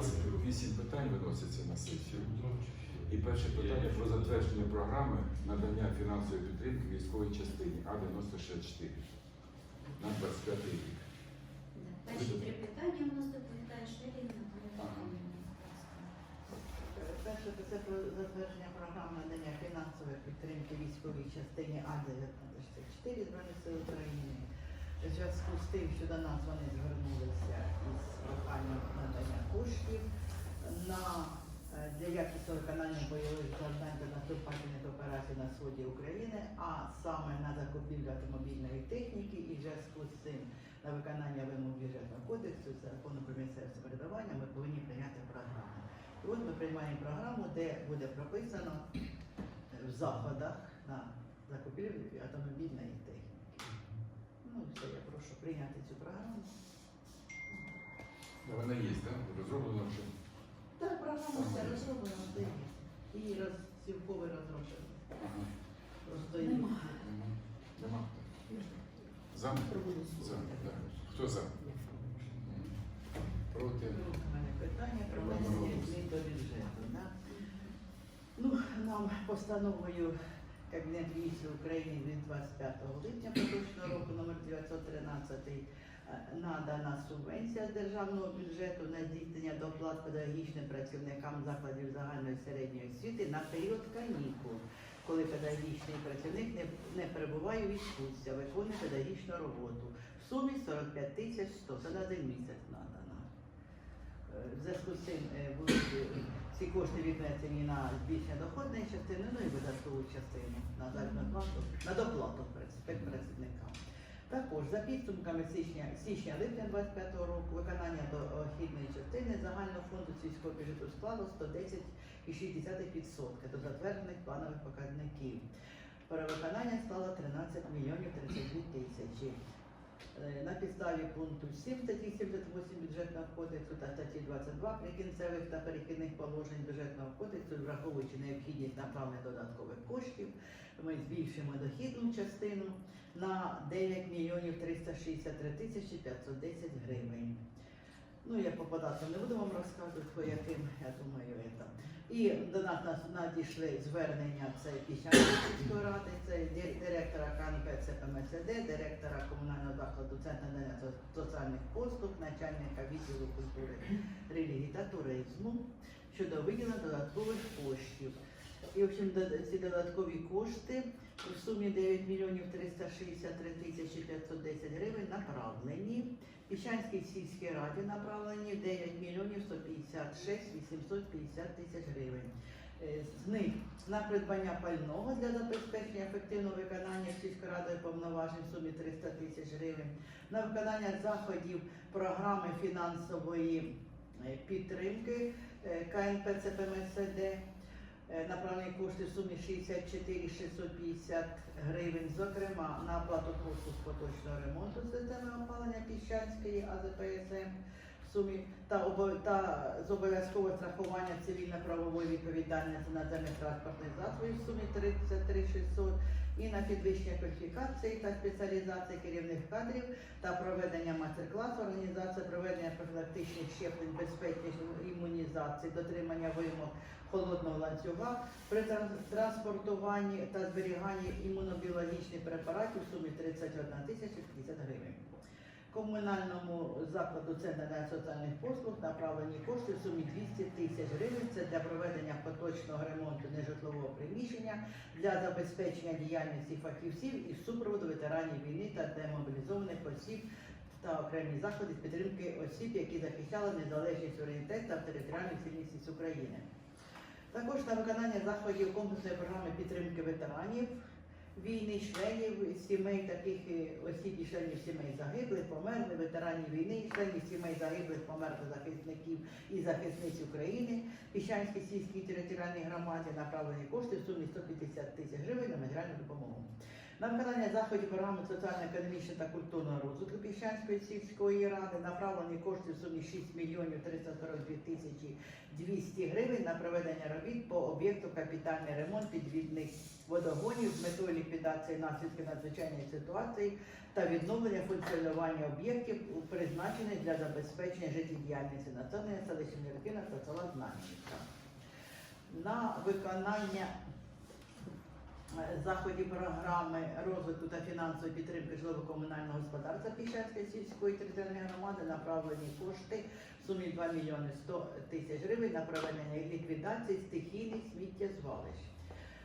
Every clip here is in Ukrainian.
нас вісім питань виноситься на сесію. І перше питання про затвердження програми надання фінансової підтримки військовій частині А-9064 на 25 рік. Перші три питання у нас доповідає Шелін Наталя Перше це про затвердження програми надання фінансової підтримки військовій частині А-94 Збройних сил України. У зв'язку з тим, що до нас вони звернулися із проханням надання коштів на е, для якісного виконання бойових завдань та наступальних операцій на сході України, а саме на закупівлю автомобільної техніки і в зв'язку з цим на виконання вимог бюджетного кодексу закону про місцеве самоврядування ми повинні прийняти програму. І от ми приймаємо програму, де буде прописано в заходах на закупівлю автомобільної техніки. Ну, все, я прошу прийняти цю програму. Вона є, так? Розроблена вже. Так, програма все розроблена, де є. І розцілковий розроблений. Ага. Просто Нема. Мгм. Нема. За? За. Да. Хто за? Проти? У мене питання про внесення змін до бюджету. Да? Ну, нам постановою Кабінет міністрів України від 25 липня поточного року номер 913 е, надана субвенція з державного бюджету на здійснення доплат педагогічним працівникам закладів загальної середньої освіти на період канікул, коли педагогічний працівник не, не перебуває у відпустці, а виконує педагогічну роботу. В сумі 45 тисяч 100, це на один місяць надано. Е, В зв'язку з цим е, будуть ці кошти віднесені на збільшення доходної частини, ну і видаткову частину на заробітну плату, на доплату праці- працівникам. Також за підсумками січня, січня-липня 25 року виконання дохідної частини загального фонду сільського бюджету склало 110,6% до затверджених планових показників. Перевиконання склало 13 мільйонів 32 тисячі. Е, На підставі пункту 7 статті 78 бюджетного кодексу та статті 22 прикінцевих та перехідних положень бюджетного кодексу, враховуючи необхідність направлення додаткових коштів, ми збільшимо дохідну частину на 9 мільйонів 363 тисячі 510 гривень. Ну, я по податкам не буду вам розказувати, по яким, я думаю, це. І до нас надійшли звернення це Піщанської ради, це директора КНП ЦПМСД, директора комунального закладу Центру надання соціальних послуг, начальника відділу культури, релігії та туризму щодо виділення додаткових коштів. І, в общем, ці додаткові кошти в сумі 9 мільйонів 363 тисячі 510 гривень направлені. Піщанській сільській раді направлені 9 мільйонів 156 850 тисяч гривень. Е, З них на придбання пального для забезпечення ефективного виконання сільської радою повноважень в сумі 300 тисяч гривень, на виконання заходів програми фінансової е, підтримки е, КНП ЦПМСД направлені кошти в сумі 64 650 гривень, зокрема на оплату послуг поточного ремонту системи опалення Піщанської АЗПСМ в сумі та, обо- та з обов'язкового страхування цивільно-правової відповідальності наземних транспортних засобів в сумі 33 600 і на підвищення кваліфікації та спеціалізації керівних кадрів та проведення майстер-класу, організація проведення профілактичних щеплень, безпечних імунізації, дотримання вимог холодного ланцюга при транспортуванні та зберіганні імунобіологічних препаратів в сумі 31 тисяча 50 гривень. Комунальному закладу надання соціальних послуг направлені кошти в сумі 200 тисяч гривень. Це для проведення поточного ремонту нежитлового приміщення для забезпечення діяльності фахівців і супроводу ветеранів війни та демобілізованих осіб та окремі заходи підтримки осіб, які захищали незалежність суверенітет та територіальну цілісність України. Також на виконання заходів комплексної програми підтримки ветеранів війни, членів сімей таких е, осіб і членів сімей загиблих, померлих, ветеранів війни, членів сімей загиблих, померлих захисників і захисниць України, Піщанській сільській територіальній громаді направлені кошти в сумі 150 тисяч гривень на матеріальну допомогу. На виконання заходів програми соціально-економічного та культурного розвитку Піщанської сільської ради направлені кошти в сумі 6 мільйонів 342 тисячі 200 гривень на проведення робіт по об'єкту капітальний ремонт підвідних водогонів з метою ліквідації наслідків надзвичайної ситуації та відновлення функціонування об'єктів, призначених для забезпечення життєдіяльності населення селища Міркина та села Знам'янка. На виконання заходів програми розвитку та фінансової підтримки житлово-комунального господарства Піщанської сільської територіальної громади направлені кошти в сумі 2 мільйони 100 тисяч гривень на проведення ліквідації стихійних сміттєзвалищ.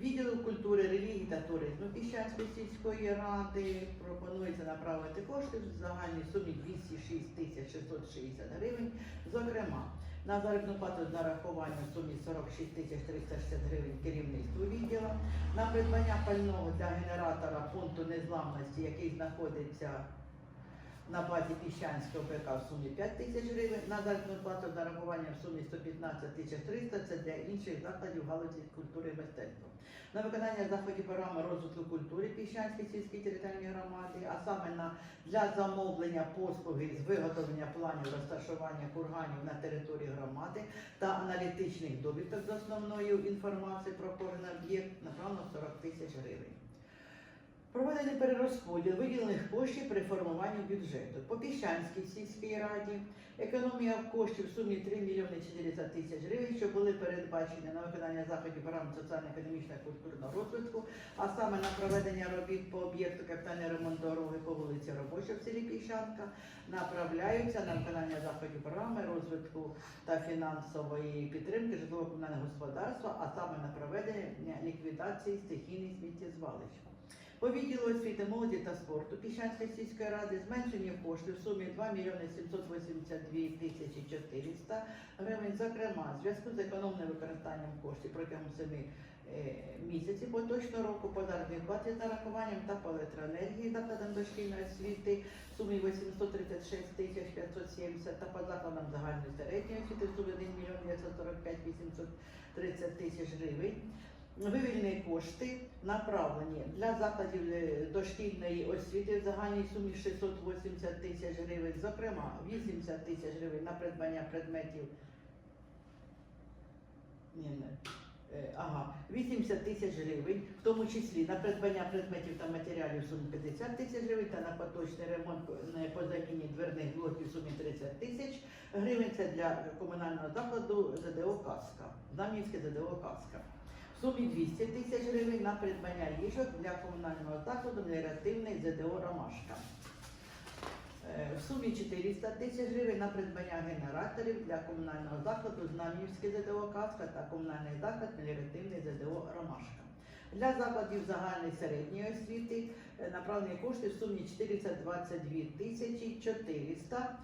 Відділу культури, релігії та туризму Піщанської сільської ради пропонується направити кошти в загальній сумі 206 тисяч 660 гривень. Зокрема, на заробітну плату з нарахуванням в сумі 46 тисяч 360 гривень керівництву відділу, на придбання пального для генератора пункту незламності, який знаходиться на базі Піщанського ПК в сумі 5 тисяч гривень, на заробітну плату з нарахуванням в сумі 115 тисяч 300 це для інших закладів галузі культури і мистецтва. На виконання заходів програми розвитку культури Піщанської сільської територіальної громади, а саме на для замовлення послуги з виготовлення планів розташування курганів на території громади та аналітичних довідок з основною інформацією про кожен об'єкт направлено 40 тисяч гривень. Проведений перерозподіл виділених коштів при формуванні бюджету. По Піщанській сільській раді економія коштів в сумі 3 мільйони 400 тисяч гривень, що були передбачені на виконання заходів програми соціально-економічного культурного розвитку, а саме на проведення робіт по об'єкту капітальний ремонт дороги по вулиці Робоча в селі Піщанка, направляються на виконання заходів програми розвитку та фінансової підтримки житлово-комунального господарства, а саме на проведення ліквідації стихійних сміттєзвалищ. По відділу освіти, молоді та спорту Піщанської сільської ради зменшення коштів в сумі 2 мільйони 782 тисячі 400 гривень. Зокрема, в зв'язку з економним використанням коштів протягом 7 е, місяців поточного року по платі з нарахуванням та по електроенергії закладам дошкільної освіти в сумі 836 тисяч 570 та по закладам загальної середньої освіти в сумі 1 мільйон 945 830 тисяч гривень. Вивільні кошти направлені для закладів е, дошкільної освіти в загальній сумі 680 тисяч гривень, зокрема 80 тисяч гривень на придбання предметів. Ні, не. Е, Ага, 80 тисяч гривень, в тому числі на придбання предметів та матеріалів сумі 50 тисяч гривень та на поточний ремонт е, по заміні дверних блоків сумі 30 тисяч гривень. Це для комунального закладу ЗДО Каска, Замінське ЗДО Каска. В сумі 200 тисяч гривень на придбання ліжок для комунального закладу меліоративний ЗДО Ромашка. Е, В сумі 400 тисяч гривень на придбання генераторів для комунального закладу Знам'ївське ЗДО Каска та комунальний заклад меліоративний ЗДО Ромашка. Для закладів загальної середньої освіти е, направлені кошти в сумі 422 тисячі 400 е,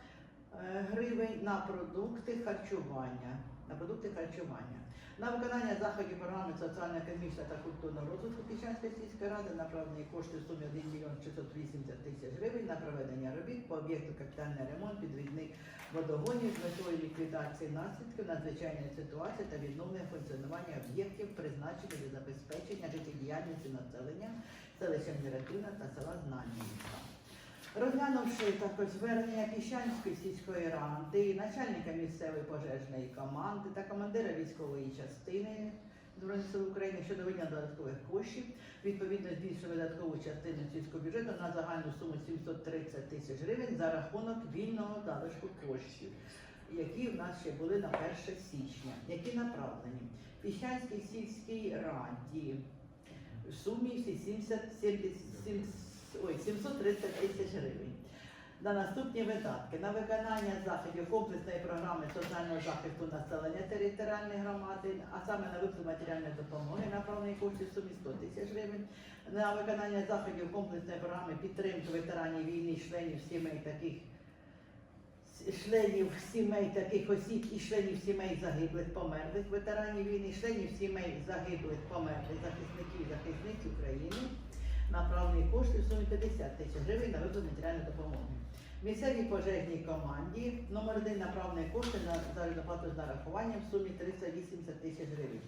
гривень на продукти харчування. На продукти харчування. На виконання заходів програми соціально-економічного та культурного розвитку Піщанської сільської ради направлені кошти в сумі 1 мільйон 680 тисяч гривень на проведення робіт по об'єкту капітальний ремонт підвідних водогонів з метою ліквідації наслідків надзвичайної ситуації та відновлення функціонування об'єктів, призначених для забезпечення життєдіяльності населення селища Міратина та села Знам'янка. Розглянувши також звернення Піщанської сільської ради, начальника місцевої пожежної команди та командира військової частини Збройних сил України щодо виділення додаткових коштів, відповідно збільшили видаткову частину сільського бюджету на загальну суму 730 тисяч гривень за рахунок вільного залишку коштів, які в нас ще були на 1 січня, які направлені Піщанській сільській раді в сумі всі 70, 70, ой, 730 тисяч гривень. На наступні видатки на виконання заходів комплексної програми соціального захисту населення територіальної громади, а саме на виплату матеріальної допомоги направлені кошти в сумі 100 тисяч гривень, на виконання заходів комплексної програми підтримки ветеранів війни, членів сімей таких членів сімей таких осіб і членів сімей загиблих померлих ветеранів війни, членів сімей загиблих померлих захисників захисниць України направлені кошти в сумі 50 тисяч гривень на виплату матеріальної допомоги. Місцевій пожежній команді номер один направлені кошти на заробітну плату з нарахуванням в сумі 380 тисяч гривень.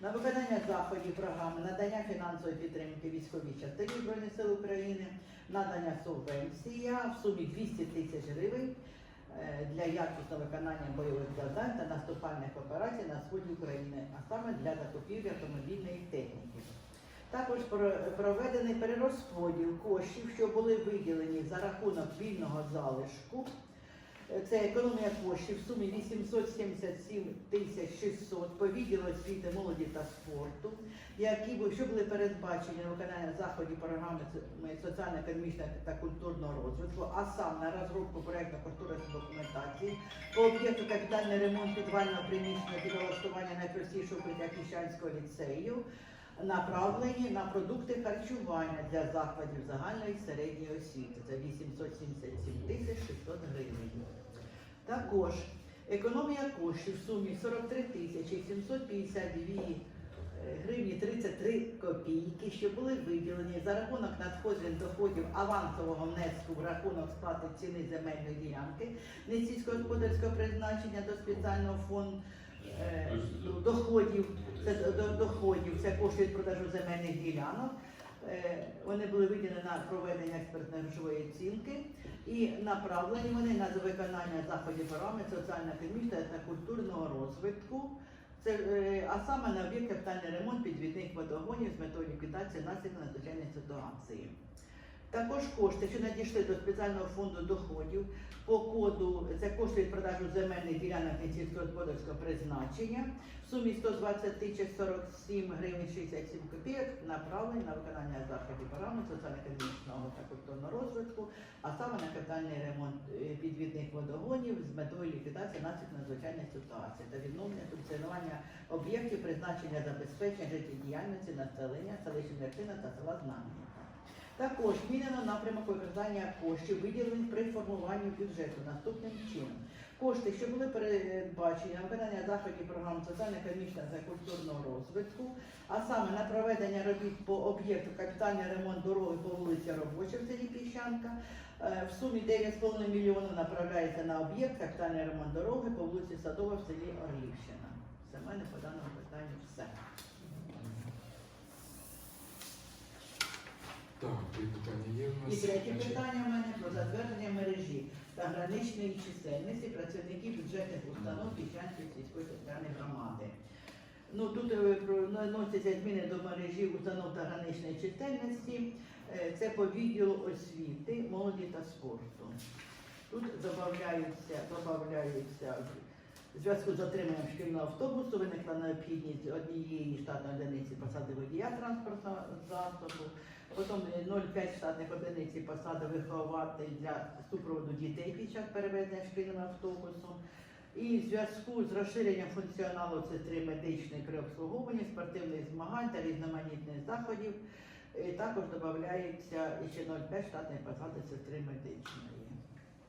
На виконання заходів програми надання фінансової підтримки військовій частині Збройних сил України, надання субвенція в сумі 200 тисяч гривень е, для якісного виконання бойових завдань та наступальних операцій на сході України, а саме для закупівлі автомобільної техніки. Також проведений перерозподіл коштів, що були виділені за рахунок вільного залишку. Е, Це економія коштів в сумі 877 тисяч 600 по відділу освіти, молоді та спорту, які що були передбачені на виконання заходів програми соціально-економічного та культурного розвитку, а саме на розробку проєктно кошторисної документації по об'єкту капітальний ремонт підвального приміщення під влаштування найпростішого укриття Піщанського ліцею, направлені на продукти харчування для закладів загальної середньої освіти. Це 877 тисяч 600 гривень. Також економія коштів в сумі 43 тисячі 752 е, гривні 33 копійки, що були виділені за рахунок надходжень доходів авансового внеску в рахунок сплати ціни земельної ділянки не сільськогосподарського призначення до спеціального фонду е, доходів. Це до- доходів, це кошти від продажу земельних ділянок. Е, Вони були виділені на проведення експертної грошової оцінки і направлені вони на виконання заходів програми соціально-економічного та культурного розвитку. Це, е, а саме на об'єкт капітальний ремонт підвідних водогонів з метою ліквідації наслідків надзвичайної ситуації. Також кошти, що надійшли до спеціального фонду доходів по коду, це кошти продажу земельних ділянок сільськогосподарського призначення в сумі 120 тисяч 47 гривень 67 копійок направлені на виконання заходів програми соціально-економічного та культурного розвитку, а саме на капітальний ремонт е, підвідних водогонів з метою ліквідації наслідків надзвичайної ситуації та відновлення функціонування об'єктів призначення забезпечення життєдіяльності населення селища Мертина та села Знам'янка. Також змінено напрямок використання коштів, виділених при формуванні бюджету наступним чином. Кошти, що були передбачені на виконання заходів програм соціально-економічного та культурного розвитку, а саме на проведення робіт по об'єкту капітальний ремонт дороги по вулиці Робоча в селі Піщанка, е, в сумі 9,5 мільйонів направляється на об'єкт капітальний ремонт дороги по вулиці Садова в селі Орлівщина. Це в мене по даному питанню все. Так, три питання є в нас. І третє питання в мене про затвердження мережі та граничної чисельності працівників бюджетних установ Піщанської сільської територіальної громади. Ну тут е, про- наносяться зміни до мережі установ та граничної чисельності. Е, Це по відділу освіти, молоді та спорту. Тут додаються, додаються в зв'язку з отриманням шкільного автобусу виникла необхідність однієї штатної одиниці посади водія транспортного засобу. Потім е, 0,5 штатних одиниць і посади виховати для супроводу дітей під час перевезення шкільним автобусом. І в зв'язку з розширенням функціоналу центри медичної при обслуговуванні спортивних змагань та різноманітних заходів е, також додається ще 0,5 штатної посади сестри медичної.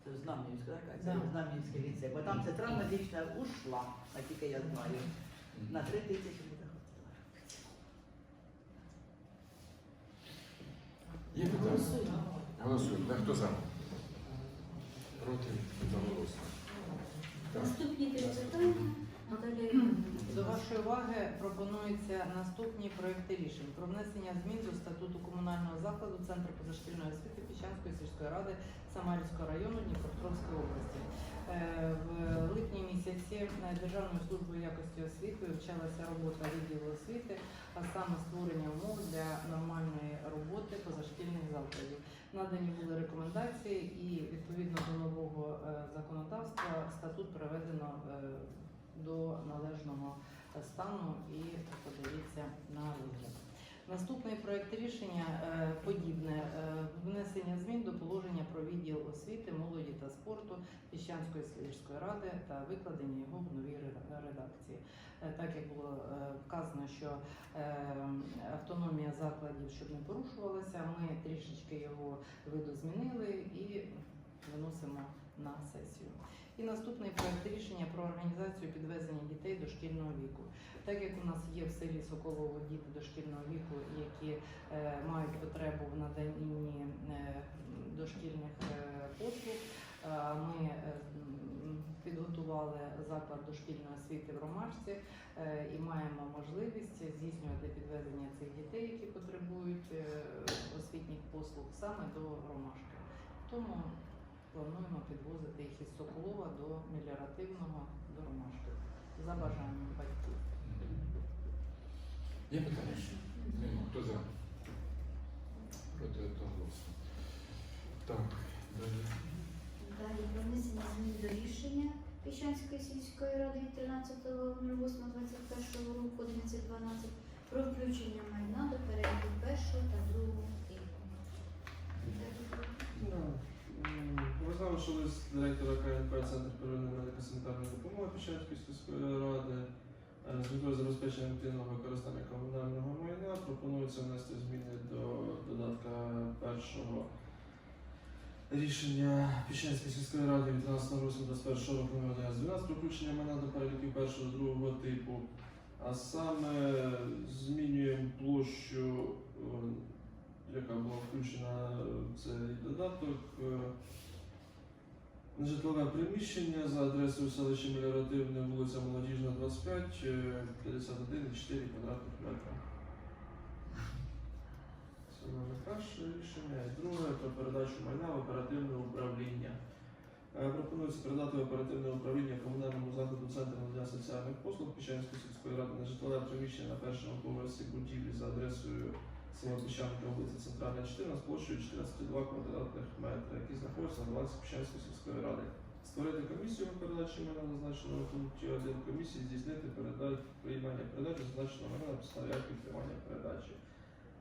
Це Знам'янська? Це Да. Знам'янський ліцей. Бо там сестра медична ушла, а тільки я знаю. На 3 тисячі буде ходила. Є питання? Голосуємо. Да, хто за? Проти? Одноголосно. Наступні три питання. Наталія Іванівна. До вашої уваги пропонуються наступні проекти рішень про внесення змін до статуту комунального закладу Центру позашкільної освіти Піщанської сільської ради Самарівського району Дніпропетровської області. Е, В липні місяці е, Державною службою якості освіти вивчалася робота відділу освіти, а саме створення умов для нормальної роботи позашкільних закладів. Надані були рекомендації, і відповідно до нового е, законодавства статут приведено е, до належного стану і подивіться на вигляд. Наступний проект рішення е, подібне е, внесення змін до положення про відділ освіти, молоді та спорту Піщанської сільської ради та викладення його в новій редакції. Е, Так як було вказано, що автономія закладів, щоб не порушувалася, ми трішечки його видозмінили і виносимо на сесію. І наступний проект рішення про організацію підвезення дітей до шкільного віку. Так як у нас є в селі Соколово діти дошкільного віку, які е, мають потребу в наданні е, дошкільних е, послуг, е, ми е, підготували заклад дошкільної освіти в Ромашці е, і маємо можливість здійснювати підвезення цих дітей, які потребують е, освітніх послуг саме до Ромашки. Тому плануємо підвозити їх із Соколова до меліоративного до Ромашки за бажанням батьків. Є питання? Нема. Хто за? Проти одноголосно. Так, далі. Далі про внесення змін до рішення Піщанської сільської ради від 13.08.21 року 11.12 про включення майна до переліку першого та другого типу. Ну, м, Розглянувши лист директора КНП Центр первинної медико-санітарної допомоги Печерської ради е, з метою забезпечення активного використання комунального майна пропонується внести зміни до додатка першого рішення Піщанської сільської ради від 13 року 21 року номер 1112 про включення майна до переліків першого другого типу. А саме змінюємо площу, е, яка була включена в цей додаток. е, Житлове приміщення за адресою селища Меліоративне, вулиця Молодіжна, 25, е, 51,4 квадратних метра. Це мене перше рішення. Друге про передачу майна в оперативне управління. Е, Пропонується передати в оперативне управління комунальному закладу Центру надання соціальних послуг Піщанської сільської ради на житлове приміщення на першому поверсі будівлі за адресою село Піщанка, вулиця Центральна, 14, площею 14,2 квадратних метра, які знаходяться на балансі Піщанської сільської ради. Створити комісію по передачі майна зазначеного пункті 1 комісії здійснити передачу приймання передачі зазначеного майна на підставі актів приймання передачі.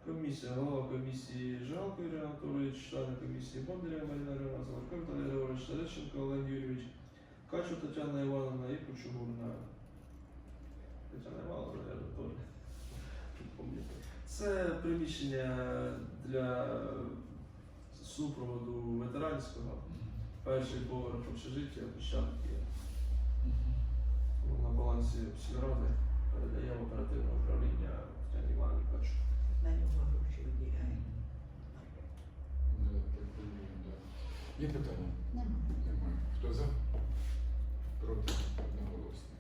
Комісія, голова комісії Жалко Юрій Анатолійович, члени комісії Бондаря Марина Івановна, Заварко Віталій Григорович, Терещенко Олег Юрійович, Качу Тетяна Івановна і Кучугурна. Тетяна Івановна. Це приміщення для супроводу ветеранського. Перший поверх общежиття, площадки. На балансі сільради передає в оперативне управління Тетяні Івановні Качу. На нього гроші да. Є питання? Нема. Немає. Хто за? Проти? Одноголосно.